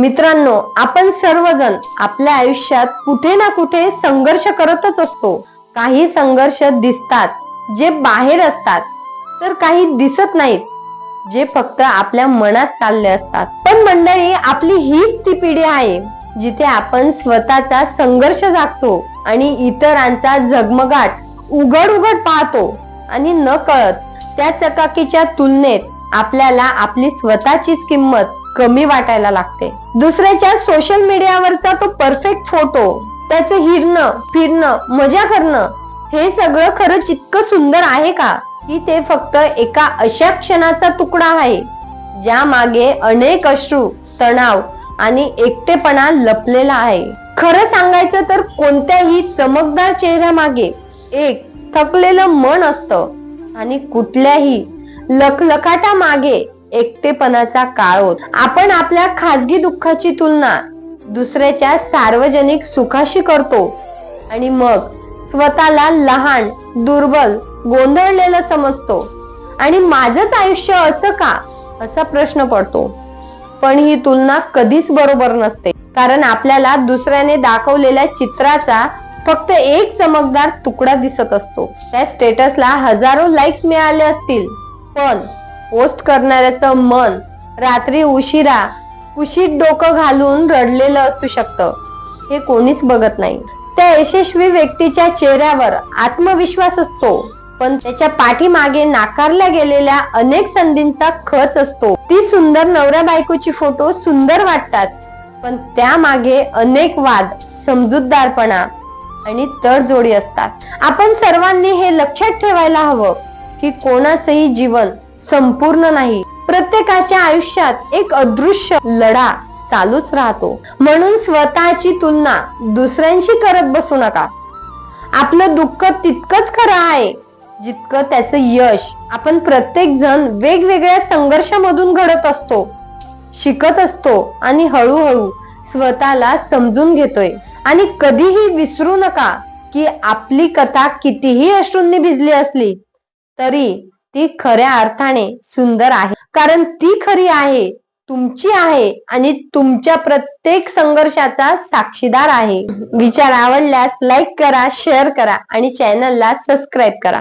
मित्रांनो आपण सर्वजण आपल्या आयुष्यात कुठे ना कुठे संघर्ष करतच असतो. काही संघर्ष दिसतात जे बाहेर असतात तर काही दिसत नाहीत जे फक्त आपल्या मनात चालले असतात. पण मंडळी आपली हीच ती पिढी आहे जिथे आपण स्वतःचा संघर्ष जागतो आणि इतरांचा झगमगाट उघड उघड पाहतो आणि न कळत त्या चकाकीच्या तुलनेत आपल्याला आपली स्वतःचीच किंमत कमी वाटायला लागते. दुसऱ्याच्या सोशल मीडियावरचा तो परफेक्ट फोटो त्याचं हिरणं फिरणं मजा करणं हे सगळं खरंच इतकं सुंदर आहे का? की ते फक्त एका अशा क्षणाचा तुकडा आहे ज्या मागे अनेक अश्रू तणाव आणि एकटेपणा लपलेला आहे. खरं सांगायचं तर कोणत्याही चमकदार चेहऱ्यामागे एक थकलेलं मन असतं आणि कुठल्याही लखलखाटा मागे एकटेपणाचा काळ होत. आपण आपल्या खाजगी दुःखाची तुलना दुसऱ्याच्या सार्वजनिक सुखाशी करतो. आणि मग स्वतःला लहान दुर्बल गोंधळलेलं समजतो. आणि माझंच आयुष्य असं का? असा प्रश्न पडतो. पण ही तुलना कधीच बरोबर नसते. कारण आपल्याला दुसऱ्याने दाखवलेल्या चित्राचा फक्त एक चमकदार तुकडा दिसत असतो. त्या स्टेटसला हजारो लाईक्स मिळाले असतील. पण पोस्ट करणाऱ्याचं मन रात्री उशिरा कुशीत डोकं घालून रडलेलं असू शकतं. हे कोणीच बघत नाही. त्या यशस्वी व्यक्तीच्या चेहऱ्यावर आत्मविश्वास असतो पण त्याच्या पाठीमागे नाकारल्या गेलेल्या अनेक संधींचा खच असतो. ती सुंदर नवऱ्या बायकोची फोटो सुंदर वाटतात पण त्यामागे अनेक वाद समजूतदारपणा आणि तडजोडी असतात. आपण सर्वांनी हे लक्षात ठेवायला हवं की कोणाचंही जीवन संपूर्ण नाही. प्रत्येकाच्या आयुष्यात एक अदृश्य लढा चालूच राहतो. म्हणून स्वतःची तुलना दुसऱ्यांशी करत बसू नका. आपलं दुःख तितकंच खरं आहे जितकं त्याचं यश. आपण प्रत्येक जण वेगवेगळ्या संघर्षामधून घडत असतो शिकत असतो आणि हळूहळू स्वतःला समजून घेतोय. आणि कधीही विसरू नका की आपली कथा कितीही अश्रूंनी भिजली असली तरी ती खऱ्या अर्थाने सुंदर आहे. कारण ती खरी आहे तुमची आहे आणि तुमच्या प्रत्येक संघर्षाचा साक्षीदार आहे. विचार आवडल्यास लाईक करा शेअर करा आणि चॅनलला सबस्क्राईब करा.